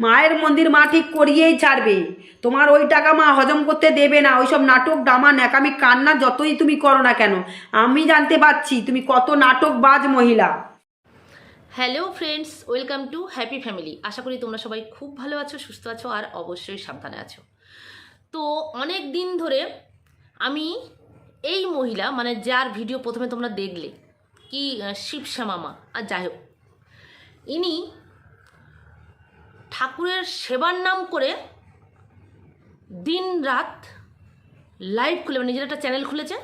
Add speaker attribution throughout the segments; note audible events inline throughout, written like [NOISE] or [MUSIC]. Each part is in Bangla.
Speaker 1: মায়ের মন্দির মা ঠিক করিয়েই ছাড়বে। তোমার ওই টাকা মা হজম করতে দেবে না। ওইসব নাটক ডামা ন্যাকামি কান্না যতই তুমি করো না কেন আমি জানতে পারছি তুমি কত নাটকবাজ মহিলা।
Speaker 2: Hello friends welcome to happy family. আশা করি তোমরা সবাই খুব ভালো আছো সুস্থ আছো আর অবশ্যই সাবধানে আছো। তো অনেক দিন ধরে আমি এই মহিলা মানে যার ভিডিও প্রথমে তোমরা দেখলে কি আহ, শিবশ্যা মামা আর যাই হোক ইনি ঠাকুরের সেবার নাম করে দিন রাত লাইভ খুলে মানে নিজের একটা চ্যানেল খুলেছে,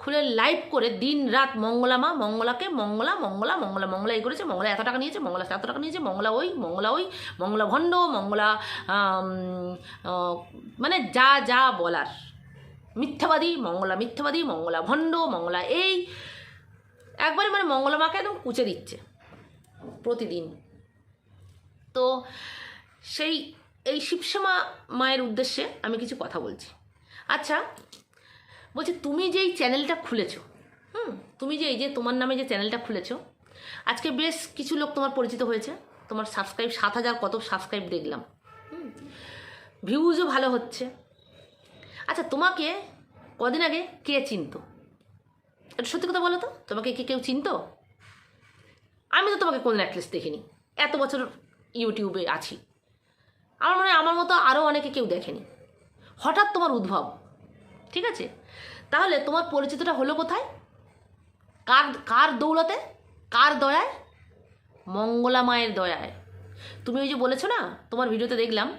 Speaker 2: খুলে লাইভ করে দিন রাত মঙ্গলা মা মঙ্গলাকে মঙ্গলা মঙ্গলা মঙ্গলা মঙ্গলা এই করেছে, মঙ্গলা এত টাকা নিয়েছে, মঙ্গলা এত টাকা নিয়েছে, মঙ্গলা ওই মঙ্গলা ওই, মঙ্গলা ভণ্ড, মঙ্গলা মানে যা যা বলার। মিথ্যাবাদী, মঙ্গলা মিথ্যাবাদী, মঙ্গলা ভণ্ড, মঙ্গলা এই। একবারে মানে মঙ্গলা মাকে একদম কুচে দিচ্ছে প্রতিদিন। তো সেই, এই শিবশ্যামা মায়ের উদ্দেশ্যে আমি কিছু কথা বলছি। আচ্ছা বলছি তুমি যে এই চ্যানেলটা খুলেছো, হুম, তুমি যে এই যে তোমার নামে যে চ্যানেলটা খুলেছো, আজকে বেশ কিছু লোক তোমার পরিচিত হয়েছে, তোমার সাবস্ক্রাইব সাত হাজার কত সাবস্ক্রাইব দেখলাম, হুম ভিউজও ভালো হচ্ছে। আচ্ছা তোমাকে কদিন আগে কে চিনতো? একটু সত্যি কথা বলো তো, তোমাকে কি কেউ চিনত? আমি তো তোমাকে কোনো অ্যাটলিস্ট দেখিনি, এত বছর ইউটিউবে আছি। আমার মনে হয় আমার মতো আরও অনেকে কেউ দেখেনি। হঠাৎ তোমার উদ্ভব। ঠিক আছে? তাহলে তোমার পরিচিতটা হলো কোথায়? কার কার দৌলতে? কার দয়ায়? মঙ্গলা মায়ের দয়ায়। তুমি ওই যে বলেছ না, তোমার ভিডিওতে দেখলাম,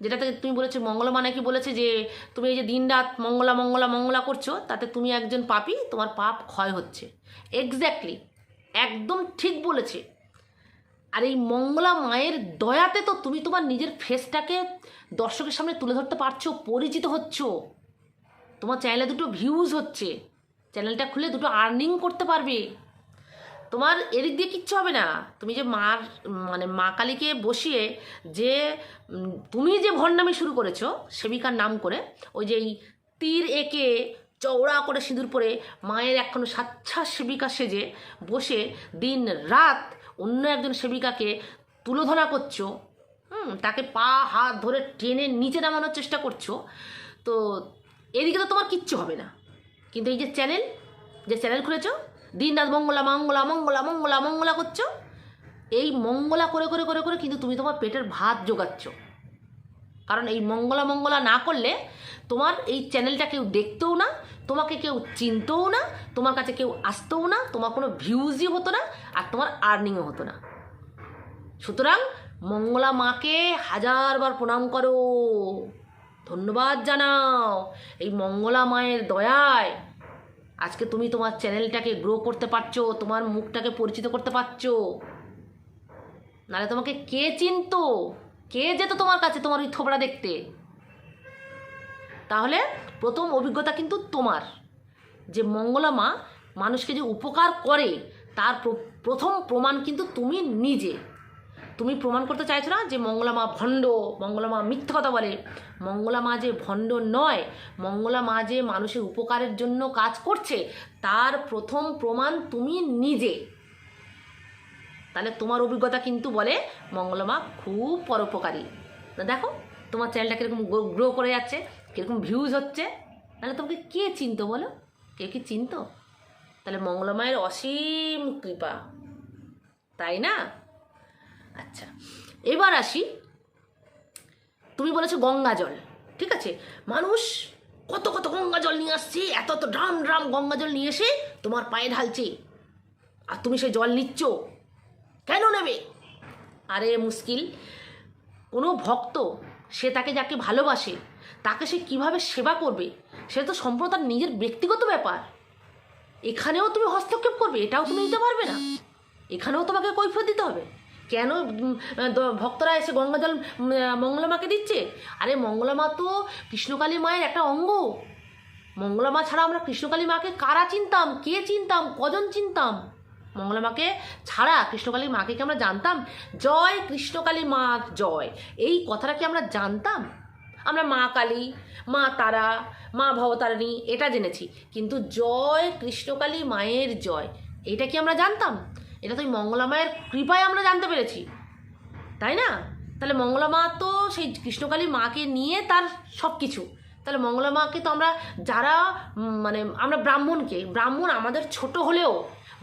Speaker 2: যেটাতে তুমি বলেছ মঙ্গলা মা নাকি বলেছে যে, তুমি এই যে দিনরাত মঙ্গলা মঙ্গলা মঙ্গলা করছ, তাতে তুমি একজন পাপি, তোমার পাপ ক্ষয় হচ্ছে। এক্স্যাক্টলি একদম ঠিক বলেছে। আর এই মঙ্গলা মায়ের দয়াতে তো তুমি তোমার নিজের ফেসটাকে দর্শকের সামনে তুলে ধরতে পারছ, পরিচিত হচ্ছ। তোমার চ্যানেলে দুটো ভিউজ হচ্ছে। চ্যানেলটা খুলে দুটো আর্নিং করতে পারবে। তোমার এদিক দিয়ে কিচ্ছু হবে না। তুমি যে মার মানে মা কালীকে বসিয়ে যে তুমি যে ভণ্ডামি শুরু করেছ, সেবিকার নাম করে, ওই যে এই তীর এঁকে চওড়া করে সিঁদুর পরে মায়ের এখনও স্বাচ্ছা সেবিকা সেজে বসে দিন রাত অন্য একজন সেবিকাকে তুলোধনা করছ, হুম, তাকে পা, হাত ধরে টেনে নিচে নামানোর চেষ্টা করছ, তো এদিকে তো তোমার কিচ্ছু হবে না। কিন্তু এই যে চ্যানেল যে চ্যানেল খুলেছ, দিন রাত মঙ্গলা মঙ্গলা মঙ্গলা মঙ্গলা মঙ্গলা করছ, এই মঙ্গলা করে করে করে করে কিন্তু তুমি তোমার পেটের ভাত জোগাচ্ছ। কারণ এই মঙ্গলা মঙ্গলা না করলে তোমার এই চ্যানেলটা কেউ দেখতেও না, তোমাকে কেউ চিনতেও না, তোমার কাছে কেউ আসতেও না, তোমার কোনো ভিউজই হতো না আর তোমার আর্নিংও হতো না। সুতরাং মঙ্গলা মাকে হাজারবার প্রণাম করো, ধন্যবাদ জানাও। এই মঙ্গলা মায়ের দয়ায় আজকে তুমি তোমার চ্যানেলটাকে গ্রো করতে পারছ, তোমার মুখটাকে পরিচিত করতে পারছ। নাহলে তোমাকে কে চিনতো? কে যেত তোমার কাছে তোমার ওই থোবড়া দেখতে? তাহলে প্রথম অভিজ্ঞতা কিন্তু তোমার। যে মঙ্গলা মা মানুষকে যে উপকার করে, তার প্রথম প্রমাণ কিন্তু তুমি নিজে। তুমি প্রমাণ করতে চাইছো না যে মঙ্গলা মা ভণ্ড, মঙ্গলা মা মিথ্যা কথা বলে। মঙ্গলা মা যে ভণ্ড নয়, মঙ্গলা মা যে মানুষের উপকারের জন্য কাজ করছে, তার প্রথম প্রমাণ তুমি নিজে। তাহলে তোমার অভিজ্ঞতা কিন্তু বলে মঙ্গলমা খুব পরোপকারী। দেখো, তোমার চ্যানেলটা কীরকম গ্রো করে যাচ্ছে, কীরকম ভিউজ হচ্ছে, তাহলে তোমাকে কে চিনতো বলো? কে কি চিনতো? তাহলে মঙ্গলমায়ের অসীম কৃপা, তাই না? আচ্ছা এবার আসি, তুমি বলেছ গঙ্গা জল, ঠিক আছে? মানুষ কত কত গঙ্গা জল নিয়ে আসছে, এত এত ড্রাম ড্রাম গঙ্গা জল নিয়ে এসে তোমার পায়ে ঢালছে, আর তুমি সে জল নিচ্ছ। কেন নেবে? আরে মুশকিল কোনো ভক্ত সে তাকে যাকে ভালোবাসে তাকে সে কীভাবে সেবা করবে সেটা তো সম্পূর্ণ তার নিজের ব্যক্তিগত ব্যাপার। এখানেও তুমি হস্তক্ষেপ করবে এটাও তুমি নিতে পারবে না। এখানেও তোমাকে কৈফিয়ত দিতে হবে। কেন ভক্তরা এসে গঙ্গাজল উম, মঙ্গলা দিচ্ছে? আরে মঙ্গলা মা তো কৃষ্ণকালী মায়ের একটা অঙ্গ। মঙ্গলা মা ছাড়া আমরা কৃষ্ণকালী মাকে কারা চিনতাম কে চিনতাম কজন চিনতাম? মঙ্গলা মাকে, ছাড়া কৃষ্ণকালী মাকে কি আমরা জানতাম? জয় কৃষ্ণকালী মা, জয়। এই কথাটা কি আমরা জানতাম? আমরা মা কালী, মা তারা, মা ভবতারিণী, এটা জেনেছি। কিন্তু জয় কৃষ্ণকালী মায়ের জয়, এটা কি আমরা জানতাম? এটা তো মঙ্গলা মায়ের কৃপায় আমরা জানতে পেরেছি, তাই না? তাহলে মঙ্গলা মা তো সেই কৃষ্ণকালী মাকে নিয়ে তার সব কিছু তাহলে মঙ্গলা মাকে তো আমরা, যারা মানে আমরা ব্রাহ্মণকে, ব্রাহ্মণ আমাদের ছোট হলেও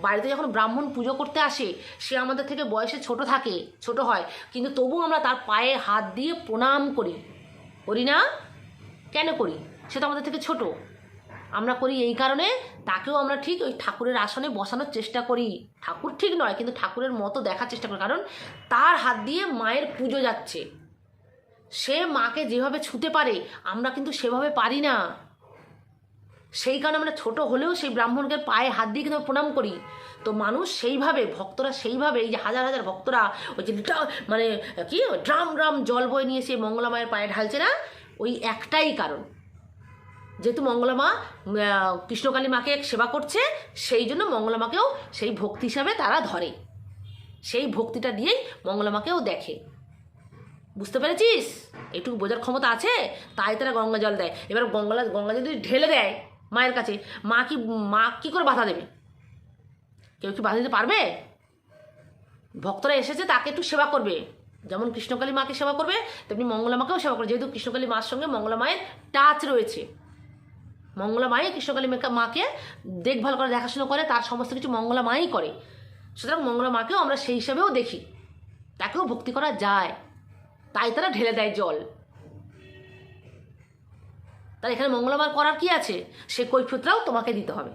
Speaker 2: বাড়িতে যখন ব্রাহ্মণ পুজো করতে আসে, সে আমাদের থেকে বয়সে ছোট থাকে, ছোট হয়। কিন্তু তবু আমরা তার পায়ে হাত দিয়ে প্রণাম করি। করি না? কেন করি? সে তো আমাদের থেকে ছোট। আমরা করি এই কারণে তাকেও আমরা ঠিক ওই ঠাকুরের আসনে বসানোর চেষ্টা করি। ঠাকুর ঠিক নয়, কিন্তু ঠাকুরের মতো দেখার চেষ্টা করি। কারণ তার হাত দিয়ে মায়ের পুজো যাচ্ছে। সে মাকে যেভাবে ছুঁতে পারে, আমরা কিন্তু সেভাবে পারি না। সেই কারণে আমরা ছোট হলেও সেই ব্রাহ্মণকে পায়ে হাত দিয়ে কিন্তু প্রণাম করি। তো মানুষ সেইভাবে, ভক্তরা সেইভাবে, এই যে হাজার হাজার ভক্তরা, ওই যে মানে কি, ড্রাম ড্রাম জল বয়ে নিয়ে সে মঙ্গলা মায়ের পায়ে ঢালছে না? ওই একটাই কারণ। যেহেতু মঙ্গলা মা কৃষ্ণকালী মাকে সেবা করছে, সেই জন্য মঙ্গলা মাকেও সেই ভক্তি হিসাবে তারা ধরে। সেই ভক্তিটা দিয়েই মঙ্গলা মাকেও দেখে। বুঝতে পেরেছিস? একটু বোঝার ক্ষমতা আছে? তাই তারা গঙ্গা জল দেয়। এবার গঙ্গা গঙ্গা যদি ঢেলে দেয় মায়ের কাছে। মা কি, মা কী করে বাধা দেবে? কেউ কি বাধা দিতে পারবে? ভক্তরা এসেছে, তাকে একটু সেবা করবে। যেমন কৃষ্ণকালী মাকে সেবা করবে, তেমনি মঙ্গলা মাকেও সেবা করবে। যেহেতু কৃষ্ণকালী মার সঙ্গে মঙ্গলা মায়ের টাচ রয়েছে। মঙ্গলা মায়ে কৃষ্ণকালী মাকে দেখভাল করে, দেখাশোনা করে, তার সমস্ত কিছু মঙ্গলা মাই করে। সুতরাং মঙ্গলা মাকেও আমরা সেই হিসাবেও দেখি। তাকেও ভক্তি করা যায়। তাই তারা ঢেলে দেয় জল। তার এখানে মঙ্গলবার করার কি আছে? সে কৈফিয়তটাও তোমাকে দিতে হবে।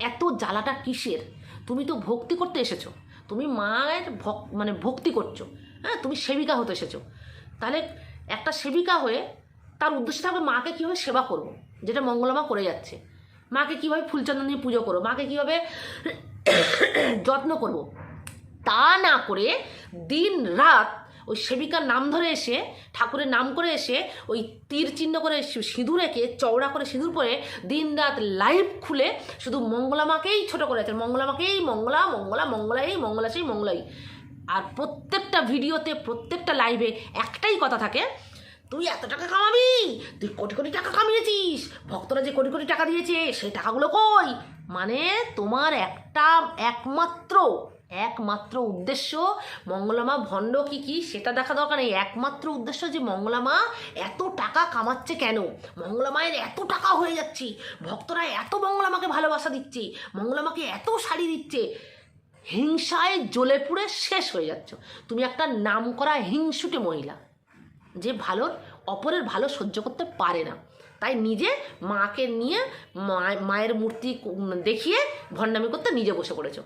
Speaker 2: এত জ্বালাটা কিসের? তুমি তো ভক্তি করতে এসেছ। তুমি মায়ের ভক মানে ভক্তি করছ। হ্যাঁ তুমি সেবিকা হতে এসেছ। তাহলে একটা সেবিকা হয়ে তার উদ্দেশ্য থাকবে মাকে কীভাবে সেবা করব, যেটা মঙ্গলমা করে যাচ্ছে। মাকে কীভাবে ফুলচন্দন দিয়ে পুজো করব, মাকে কীভাবে [COUGHS] যত্ন করব, তা না করে দিন রাত ওই সেবিকার নাম ধরে এসে, ঠাকুরের নাম করে এসে, ওই তীর চিহ্ন করে সিঁদুর এঁকে, চওড়া করে সিঁদুর পরে দিন রাত লাইভ খুলে শুধু মঙ্গলামাকেই ছোটো করে আছে, মঙ্গলামাকেই মঙ্গলা মঙ্গলা মঙ্গলা এই মঙ্গলা সেই মঙ্গলাই। আর প্রত্যেকটা ভিডিওতে, প্রত্যেকটা লাইভে একটাই কথা থাকে, তুই এত টাকা কামাবি? তুই কোটি কোটি টাকা কামিয়েছিস, ভক্তরা যে কোটি কোটি টাকা দিয়েছে, সেই টাকাগুলো কই? মানে তোমার একটা একমাত্র একমাত্র উদ্দেশ্য মঙ্গলামা ভণ্ড কি কি সেটা দেখা দরকার নেই। একমাত্র উদ্দেশ্য যে মঙ্গলামা এত টাকা কামাচ্ছে কেন? মঙ্গলামায়ের এত টাকা হয়ে যাচ্ছে। ভক্তরা এত মঙ্গলামাকে ভালোবাসা দিচ্ছে। মঙ্গলামাকে এত শাড়ি দিচ্ছে। হিংসায় জ্বলে পুড়ে শেষ হয়ে যাচ্ছ। তুমি একটা নামকরা হিংসুটে মহিলা যে ভালোর অপরের ভালো সহ্য করতে পারে না। তাই নিজে মাকে নিয়ে মায়ের মূর্তি দেখিয়ে ভণ্ডামি করতে নিজে বসে পড়েছ।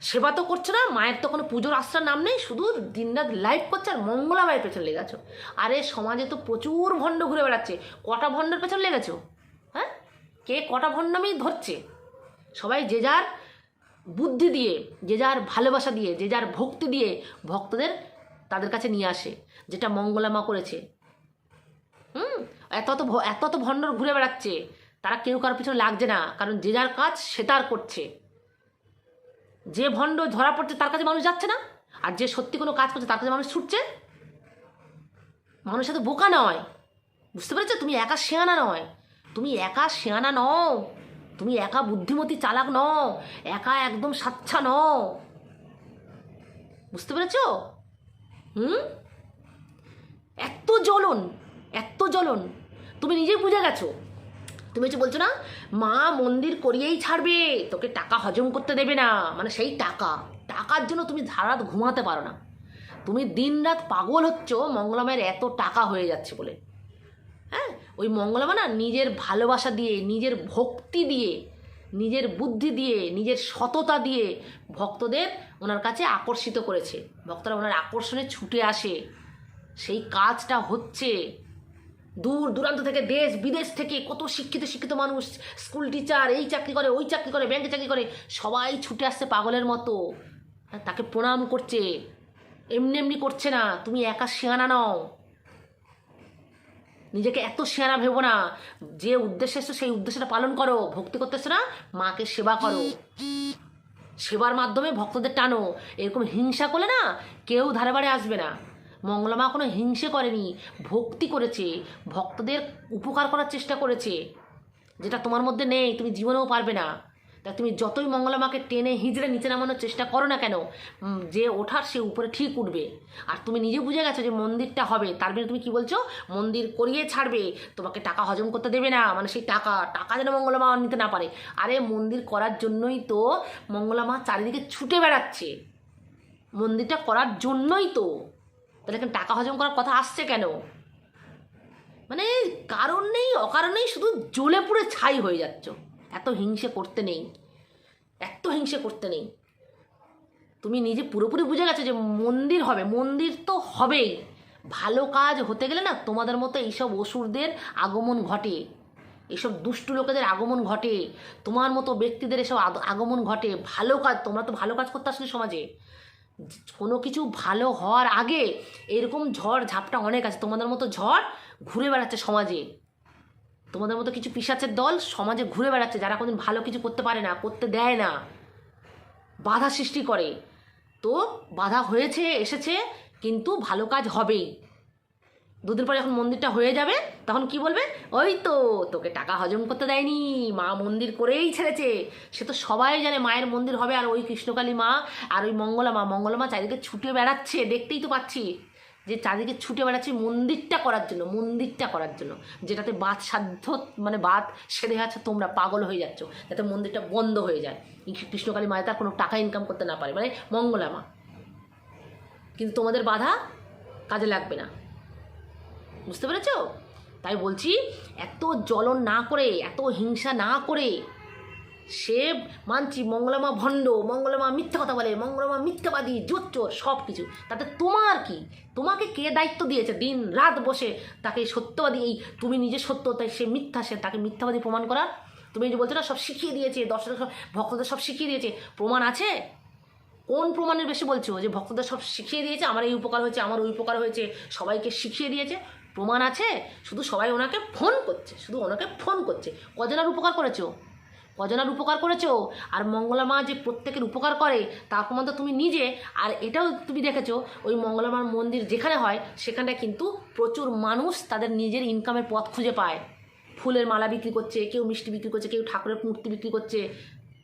Speaker 2: সেবা তো করছ না, মায়ের তো কোনো পুজোর আশ্রার নাম নেই, শুধু দিনরাত লাইভ করছে আর মঙ্গলা মায়ের পেছনে লেগেছো আরে সমাজে তো প্রচুর ভণ্ড ঘুরে বেড়াচ্ছে, কটা ভণ্ডের পেছনে লেগেছো হ্যাঁ? কে কটা ভণ্ডামি ধরছে? সবাই যে যার বুদ্ধি দিয়ে, যে যার ভালোবাসা দিয়ে, যে যার ভক্তি দিয়ে ভক্তদের তাদের কাছে নিয়ে আসে, যেটা মঙ্গলামা করেছে। হুম? এত তো ভ- এত তো ভণ্ডর ঘুরে বেড়াচ্ছে, তারা কেউ কারোর পিছনে লাগছে না, কারণ যে যার কাজ সে তার করছে। যে ভণ্ড ধরা পড়ছে তার কাছে মানুষ যাচ্ছে না? আর যে সত্যি কোনো কাজ করছে তার কাছে মানুষ ছুটছে? মানুষ এত বোকা নয়। বুঝতে পেরেছ? তুমি একা শেয়ানা নয়। তুমি একা শেয়ানা নও। তুমি একা বুদ্ধিমতী চালাক নও। একা একদম সাচ্ছা নও। বুঝতে পেরেছ? হুম? এত জ্বলন এত জ্বলন। তুমি নিজেই বুঝে গেছো। তুমি হচ্ছে বলছো না, মা মন্দির করিয়েই ছাড়বে, তোকে টাকা হজম করতে দেবে না মানে সেই টাকা, টাকার জন্য তুমি ধারাত ঘুমাতে পারো না। তুমি দিনরাত পাগল হচ্ছ, মঙ্গলামায়ের এত টাকা হয়ে যাচ্ছে বলে। হ্যাঁ? ওই মঙ্গলামা না নিজের ভালোবাসা দিয়ে, নিজের ভক্তি দিয়ে, নিজের বুদ্ধি দিয়ে, নিজের সততা দিয়ে ভক্তদের ওনার কাছে আকর্ষিত করেছে। ভক্তরা ওনার আকর্ষণে ছুটে আসে। সেই কাজটা হচ্ছে। দূর দূরান্ত থেকে দেশ বিদেশ থেকে কত শিক্ষিত শিক্ষিত মানুষ স্কুল টিচার এই চাকরি করে ওই চাকরি করে ব্যাংকে চাকরি করে সবাই ছুটে আসছে পাগলের মতো। হ্যাঁ, তাকে প্রণাম করছে। এমনি এমনি করছে না তুমি একা শেয়ানা নও। নিজেকে এত শেয়ানা ভেবো না। যে উদ্দেশ্যে এসছো সেই উদ্দেশ্যটা পালন করো। ভক্তি করতে এসছো না মাকে সেবা করো। সেবার মাধ্যমে ভক্তদের টানো। এরকম হিংসা করলে না কেউ ধারে বাড়ে আসবে না। মঙ্গলামা কোনো হিংসে করেনি, ভক্তি করেছে, ভক্তদের উপকার করার চেষ্টা করেছে। যেটা তোমার মধ্যে নেই, তুমি জীবনেও পারবে না। তা তুমি যতই মঙ্গলামাকে টেনে হিজড়ে নিচে নামানোর চেষ্টা করো না কেন যে ওঠার সে উপরে ঠিক উঠবে। আর তুমি নিজে বুঝে গেছো যে মন্দিরটা হবে, তার জন্য তুমি কি বলছো? মন্দির করিয়ে ছাড়বে, তোমাকে টাকা হজম করতে দেবে না মানে সেই টাকা টাকা যেন মঙ্গলামা নিতে না পারে। আরে মন্দির করার জন্যই তো মঙ্গলামা চারিদিকে ছুটে বেড়াচ্ছে। মন্দিরটা করার জন্যই তো। তাহলে এখানে টাকা হজম করার কথা আসছে কেন? মানে কারণ নেই অকারণেই শুধু জ্বলে পুড়ে ছাই হয়ে যাচ্ছ। এত হিংসে করতে নেই। এত হিংসে করতে নেই। তুমি নিজে পুরোপুরি বুঝে গেছো যে মন্দির হবে। মন্দির তো হবেই। ভালো কাজ হতে গেলে না তোমাদের মতো এইসব অসুরদের আগমন ঘটে। এইসব দুষ্টু লোকেদের আগমন ঘটে। তোমার মতো ব্যক্তিদের এসব আগমন ঘটে। ভালো কাজ, তোমরা তো ভালো কাজ করতে আসলে সমাজে। কোনো কিছু ভালো হওয়ার আগে এরকম ঝড়, ঝাপটা অনেক আছে। তোমাদের মতো ঝড় ঘুরে বেড়াচ্ছে সমাজে। তোমাদের মতো কিছু পিসাচের দল সমাজে ঘুরে বেড়াচ্ছে, যারা কোনোদিন ভালো কিছু করতে পারে না, করতে দেয় না। বাধা সৃষ্টি করে। তো বাধা হয়েছে, এসেছে, কিন্তু ভালো কাজ হবেই। দুদিন পরে যখন মন্দিরটা হয়ে যাবে, তখন কি বলবে? ওই তো, তোকে টাকা হজম করতে দেয়নি, মা মন্দির করেই ছেড়েছে। সে তো সবাই জানে মায়ের মন্দির হবে আর ওই কৃষ্ণকালী মা আর ওই মঙ্গলা মা। মঙ্গলা মা চারিদিকে ছুটে বেড়াচ্ছে, দেখতেই তো পাচ্ছি যে চারিদিকে ছুটে বেড়াচ্ছে মন্দিরটা করার জন্য, মন্দিরটা করার জন্য। যেটাতে বাদ সাধ্য মানে বাদ সেরে আছে, তোমরা পাগল হয়ে যাচ্ছ, যাতে মন্দিরটা বন্ধ হয়ে যায়। কৃষ্ণকালী মায়ের তার কোনো টাকা ইনকাম করতে না পারে মানে মঙ্গলা মা। কিন্তু তোমাদের বাধা কাজে লাগবে না। বুঝতে পেরেছ? তাই বলছি, এত জ্বলন না করে, এত হিংসা না করে, সে মানছি মঙ্গলামা ভণ্ড, মঙ্গলামা মিথ্যা কথা বলে, মঙ্গলামা মিথ্যাবাদী জোচ্চোর সব কিছু তাতে তোমার কি? তোমাকে কে দায়িত্ব দিয়েছে? দিন রাত বসে তাকে সত্যবাদী, এই তুমি নিজে সত্য, তাই সে মিথ্যা, সে তাকে মিথ্যাবাদী প্রমাণ করার তুমি যে বলছো না, সব শিখিয়ে দিয়েছে দর্শক সব, ভক্তদের সব শিখিয়ে দিয়েছে। প্রমাণ আছে? কোন প্রমাণের বেশি বলছো? যে ভক্তদের সব শিখিয়ে দিয়েছে, আমার এই উপকার হয়েছে, আমার ওই উপকার হয়েছে, সবাইকে শিখিয়ে দিয়েছে? প্রমাণ আছে? শুধু সবাই ওনাকে ফোন করছে, শুধু ওনাকে ফোন করছে। কজনার উপকার করেছ? কজনের উপকার করেছ? আর মঙ্গলা মা যে প্রত্যেকের উপকার করে তার প্রমাণ তো তুমি নিজে। আর এটাও তুমি দেখেছ, ওই মঙ্গলা মার মন্দির যেখানে হয় সেখানে কিন্তু প্রচুর মানুষ তাদের নিজের ইনকামের পথ খুঁজে পায়। ফুলের মালা বিক্রি করছে, কেউ মিষ্টি বিক্রি করছে, কেউ ঠাকুরের মূর্তি বিক্রি করছে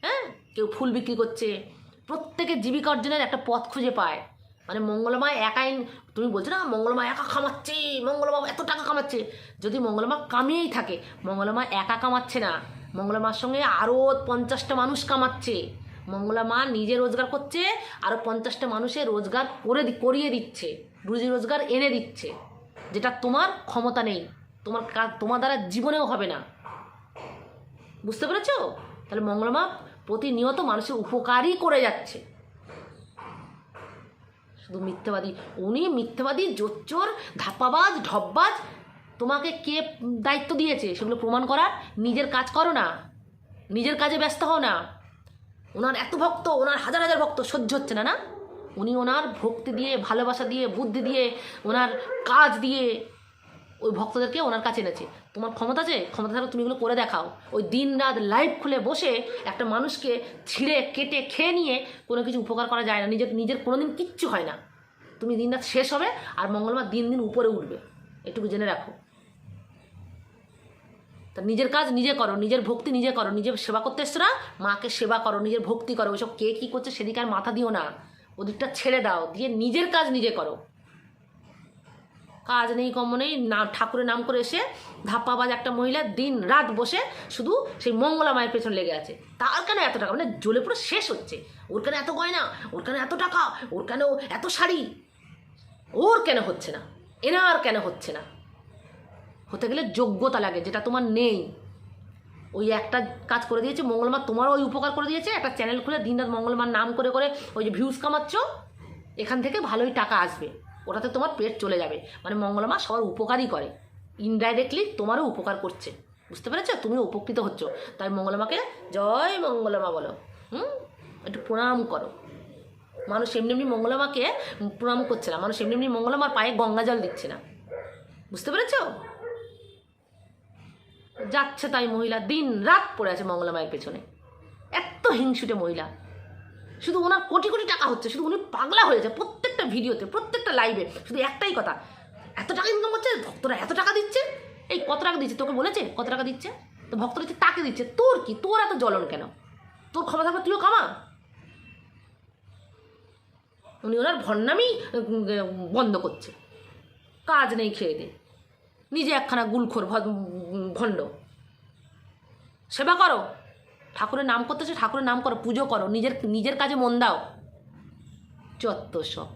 Speaker 2: হ্যাঁ? কেউ ফুল বিক্রি করছে। প্রত্যেকের জীবিকা অর্জনের একটা পথ খুঁজে পায়। মানে মঙ্গলমা একাই, তুমি বলছো না, মঙ্গলমা একা কামাচ্ছে, মঙ্গলমা এত টাকা কামাচ্ছে। যদি মঙ্গলমা কামিয়েই থাকে, মঙ্গলমা একা কামাচ্ছে না। মঙ্গলমার সঙ্গে আরও পঞ্চাশটা মানুষ কামাচ্ছে। মঙ্গলামা নিজে রোজগার করছে আরও পঞ্চাশটা মানুষের রোজগার করে করিয়ে দিচ্ছে, রুজি রোজগার এনে দিচ্ছে। যেটা তোমার ক্ষমতা নেই, তোমার তোমার দ্বারা জীবনেও হবে না। বুঝতে পেরেছ? তাহলে মঙ্গলমা প্রতিনিয়ত মানুষের উপকারই করে যাচ্ছে। শুধু মিথ্যাবাদী। উনি মিথ্যাবাদী, জোচ্চোর, ধাপ্পাবাজ, ঢপবাজ। তোমাকে কে দায়িত্ব দিয়েছে সেগুলো প্রমাণ করার? নিজের কাজ করো না। নিজের কাজে ব্যস্ত হও না। ওনার এত ভক্ত, ওনার হাজার হাজার ভক্ত, সহ্য হচ্ছে না না? উনি ওনার ভক্তি দিয়ে, ভালোবাসা দিয়ে, বুদ্ধি দিয়ে, ওনার কাজ দিয়ে ওই ভক্তদেরকে ওনার কাছে এনেছে। তোমার ক্ষমতা আছে ক্ষমতা থাকলে তুমি এগুলো করে দেখাও। ওই দিন রাত লাইভ খুলে বসে একটা মানুষকে ছিঁড়ে, কেটে, খেয়ে নিয়ে কোনো কিছু উপকার করা যায় না। নিজের নিজের কোনো দিন কিচ্ছু হয় না। তুমি দিন রাত শেষ হবে আর মঙ্গলবার দিন দিন উপরে উঠবে। এটুকু জেনে রাখো। তা নিজের কাজ নিজে করো, নিজের ভক্তি নিজে করো, নিজে সেবা করতে এসছো না? মাকে সেবা করো, নিজের ভক্তি করো। ওইসব কে কী করছে সেদিকে আর মাথা দিও না। ওদিকটা ছেড়ে দাও, দিয়ে নিজের কাজ নিজে করো। কাজ নেই কম নেই, না, ঠাকুরের নাম করে এসে ধাপ্পাবাজ একটা মহিলা দিন রাত বসে শুধু সেই মঙ্গলা মায়ের পেছনে লেগে আছে। তার কেন এত টাকা? মানে জ্বলে পুরো শেষ হচ্ছে। ওর কেন এত গয়না? ওর কেন এত টাকা? ওর কেন এত শাড়ি? ওর কেন হচ্ছে না? এনার কেন হচ্ছে না? হতে গেলে যোগ্যতা লাগে, যেটা তোমার নেই। ওই একটা কাজ করে দিয়েছে মঙ্গলমার তোমারও ওই উপকার করে দিয়েছে। একটা চ্যানেল খুলে দিনরাত মঙ্গলমার নাম করে করে ওই যে ভিউজ কামাচ্ছ, এখান থেকে ভালোই টাকা আসবে। ওটাতে তোমার পেট চলে যাবে। মানে মঙ্গলমা সবার উপকারই করে। ইনডাইরেক্টলি তোমারও উপকার করছে। বুঝতে পেরেছ? তুমিও উপকৃত হচ্ছ। তাই মঙ্গলমাকে জয় মঙ্গলমা বলো। হুম? একটু প্রণাম করো। মানুষ এমনি এমনি মঙ্গলমাকে প্রণাম করছে না। মানুষ এমনি এমনি মঙ্গলমার পায়ে গঙ্গা জল দিচ্ছে না। বুঝতে পেরেছ? যাচ্ছে তাই মহিলা। দিন রাত পড়ে আছে মঙ্গলা মায়ের পেছনে। এত হিংসুটে মহিলা। শুধু ওনার কোটি কোটি টাকা হচ্ছে। শুধু উনি পাগলা হয়েছে প্রত্যেকটা ভিডিওতে প্রত্যেকটা লাইভে শুধু একটাই কথা। এত টাকা ইনকাম করছে? ভক্তরা এত টাকা দিচ্ছে? এই কত টাকা দিচ্ছে? তোকে বলেছে? কত টাকা দিচ্ছে? তো ভক্তরা তাকে দিচ্ছে। তোর কি? তোর এত জ্বলন কেন? তোর ক্ষমতা থাকবে তুইও কামা উনি ওনার উম, বন্ধ করছে। কাজ নেই খেয়ে দে। নিজে একখানা গুলখোর ভণ্ড। সেবা করো। ঠাকুরের নাম করতেছে ঠাকুরের নাম করো পুজো করো। নিজের নিজের কাজে মন দাও। চত্ব সব।